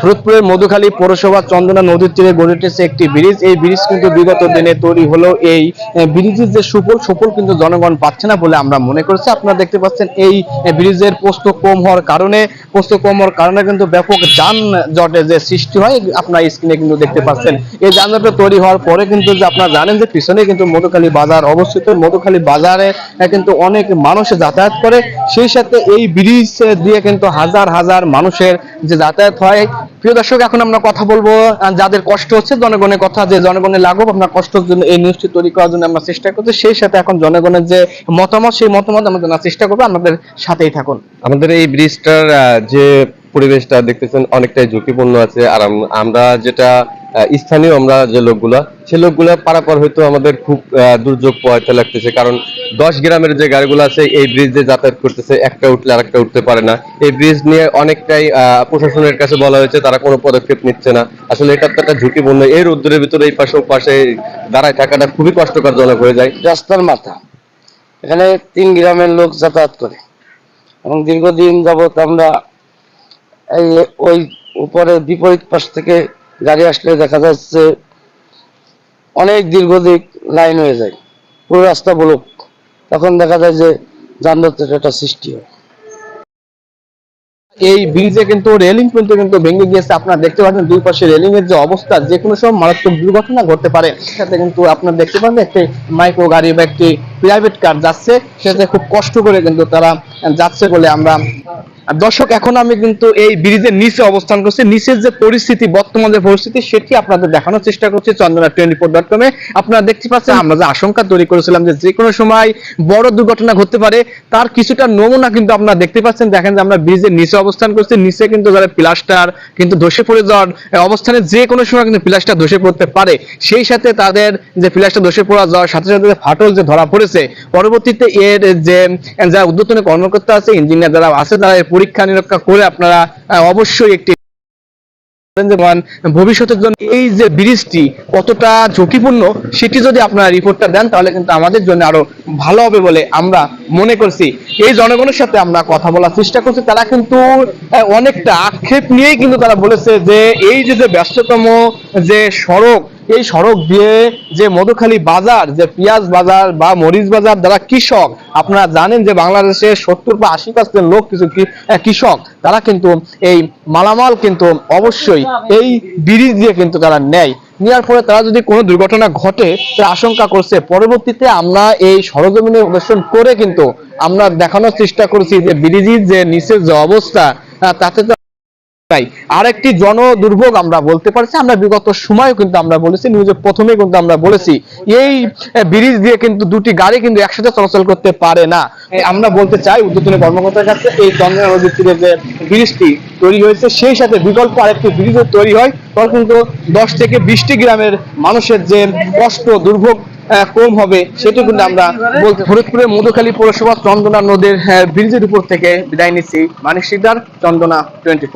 ফরিদপুরের মধুখালী পৌরসভা চন্দনা নদীর তীরে গড়ে উঠেছে একটি ব্রিজ। এই ব্রিজ কিন্তু বিগত দিনে তৈরি হলো এই ব্রিজের যে সুফল সুফল কিন্তু জনগণ পাচ্ছে না বলে আমরা মনে করছি। আপনারা দেখতে পাচ্ছেন এই ব্রিজের পোস্ত কম হওয়ার কারণে পোস্ত কম হওয়ার কারণে কিন্তু ব্যাপক যানজটের যে সৃষ্টি হয়, আপনার স্ক্রিনে কিন্তু দেখতে পাচ্ছেন। এই যানজটটা তৈরি হওয়ার পরে কিন্তু যে আপনারা জানেন যে পিছনে কিন্তু মধুখালী বাজার অবস্থিত। মধুখালী বাজারে কিন্তু অনেক মানুষ যাতায়াত করে। সেই সাথে এই ব্রিজ দিয়ে কিন্তু হাজার হাজার মানুষের যে যাতায়াত হয় প্রিয় দর্শক, এখন আমরা কথা বলব যাদের কষ্ট হচ্ছে জনগণের কথা, যে জনগণের লাঘব, আপনার কষ্টের জন্য এই নিউজটি তৈরি করার জন্য আমরা চেষ্টা করছি। সেই সাথে এখন জনগণের যে মতামত, সেই মতামত আমরা জানার চেষ্টা করব। আমাদের সাথেই থাকুন। আমাদের এই ব্রিজটার যে পরিবেশটা দেখতেছেন, অনেকটাই ঝুঁকিপূর্ণ আছে। আর আমরা যেটা স্থানীয় আমরা যে লোকগুলা, সে লোকগুলা পারাপার হয়তো আমাদের খুব দুর্যোগ পোয়াতে লাগতেছে। কারণ দশ গ্রামের যে গাড়িগুলো আছে, এই ব্রিজ দিয়ে যাতায়াত করতেছে, একটা উঠলে আর একটা উঠতে পারে না। এই ব্রিজ নিয়ে অনেকটাই প্রশাসনের কাছে বলা হয়েছে, তারা কোনো পদক্ষেপ নিচ্ছে না। আসলে এটা তো একটা ঝুঁকিপূর্ণ। এই রোদ্দুরের ভিতরে এই পাশে পাশে দাঁড়ায় থাকাটা খুবই কষ্টকরজনক হয়ে যায়। রাস্তার মাথা। এখানে তিন গ্রামের লোক যাতায়াত করে। এবং দীর্ঘদিন যাবত আমরা এই, ওই উপরে বিপরীত পাশ থেকে গাড়ি আসলে দেখা যাচ্ছে অনেক দীর্ঘদিক লাইন হয়ে যায়। পুরো রাস্তা ব্লক। তখন দেখা যায় যে যানজটের একটা সৃষ্টি হয়। এই ব্রিজে কিন্তু রেলিং পর্যন্ত কিন্তু ভেঙে গিয়েছে। আপনারা দেখতে পাচ্ছেন দুই পাশে রেলিং এর যে অবস্থা যে কোনো সময় মারাত্মক দুর্ঘটনা ঘটতে পারে। সাথে কিন্তু আপনারা দেখতে পাবেন একটি মাইক্রো গাড়ি বা একটি প্রাইভেট কার যাচ্ছে। সেটাতে খুব কষ্ট করে কিন্তু তারা যাচ্ছে বলে আমরা দর্শক, এখন আমি কিন্তু এই ব্রিজের নিচে অবস্থান করছি। নিচের যে পরিস্থিতি, বর্তমান যে পরিস্থিতি, সেটি আপনাদের দেখানোর চেষ্টা করছি চন্দনা টোয়েন্টি ফোর ডট কমে আপনারা দেখতে পাচ্ছেন, আমরা যে আশঙ্কা তৈরি করেছিলাম যে যে কোনো সময় বড় দুর্ঘটনা ঘটতে পারে, তার কিছুটা নমুনা কিন্তু আপনারা দেখতে পাচ্ছেন। দেখেন যে আমরা ব্রিজের নিচে অবস্থান করছি। নিচে কিন্তু যারা প্লাস্টার কিন্তু ধসে পড়ে যাওয়ার অবস্থানে যে কোনো সময় কিন্তু প্লাস্টার ধসে পড়তে পারে। সেই সাথে তাদের যে প্লাস্টার ধসে পড়া যাওয়ার সাথে সাথে ফাটল যে ধরা পড়েছে, পরবর্তীতে এর যে যারা উদ্যোতন কর্মকর্তা আছে, ইঞ্জিনিয়ার যারা আছে, তারা পরীক্ষা নিরীক্ষা করে আপনারা অবশ্যই একটি ভবিষ্যতের জন্য এই যে ব্রিজটি কতটা ঝুঁকিপূর্ণ, সেটি যদি আপনারা রিপোর্টটা দেন, তাহলে কিন্তু আমাদের জন্য আরও ভালো হবে বলে আমরা মনে করছি। এই জনগণের সাথে আমরা কথা বলার চেষ্টা করছি। তারা কিন্তু অনেকটা আক্ষেপ নিয়েই কিন্তু তারা বলেছে যে এই যে ব্যস্ততম যে সড়ক এই সড়ক দিয়ে যে মধুখালী বাজার, যে পেঁয়াজ বাজার বা মরিচ বাজার, যারা কৃষক, আপনারা জানেন যে বাংলাদেশের সত্তর বা আশি পার্সেন্ট লোক কিছু কৃষক, তারা কিন্তু এই মালামাল কিন্তু অবশ্যই এই ব্রিজ দিয়ে কিন্তু তারা নেয়। নেওয়ার ফলে তারা যদি কোনো দুর্ঘটনা ঘটে, তারা আশঙ্কা করছে, পরবর্তীতে আমরা এই সরজমিনে প্রদর্শন করে কিন্তু আমরা দেখানোর চেষ্টা করছি যে ব্রিজের যে নিচের যে অবস্থা তাতে তাই আরেকটি জন দুর্ভোগ আমরা বলতে পারছি। আমরা বিগত সময় কিন্তু আমরা বলেছি নিউজে প্রথমে কিন্তু আমরা বলেছি, এই ব্রিজ দিয়ে কিন্তু দুটি গাড়ি কিন্তু একসাথে চলাচল করতে পারে না। আমরা বলতে চাই উদ্যোতন কর্মকর্তার কাছে, এই চন্দ্রনা নদীর তীরে যে ব্রিজটি তৈরি হয়েছে, সেই সাথে বিকল্প আরেকটি ব্রিজও তৈরি হয়। তখন কিন্তু দশ থেকে বিশটি গ্রামের মানুষের যে কষ্ট, দুর্ভোগ কম হবে, সেটি কিন্তু আমরা বলতে ফরিদপুরের মধুখালী পৌরসভা চন্দনা নদীর ব্রিজের উপর থেকে বিদায় নিচ্ছি। মানিক সিকদার চন্দনা টোয়েন্টি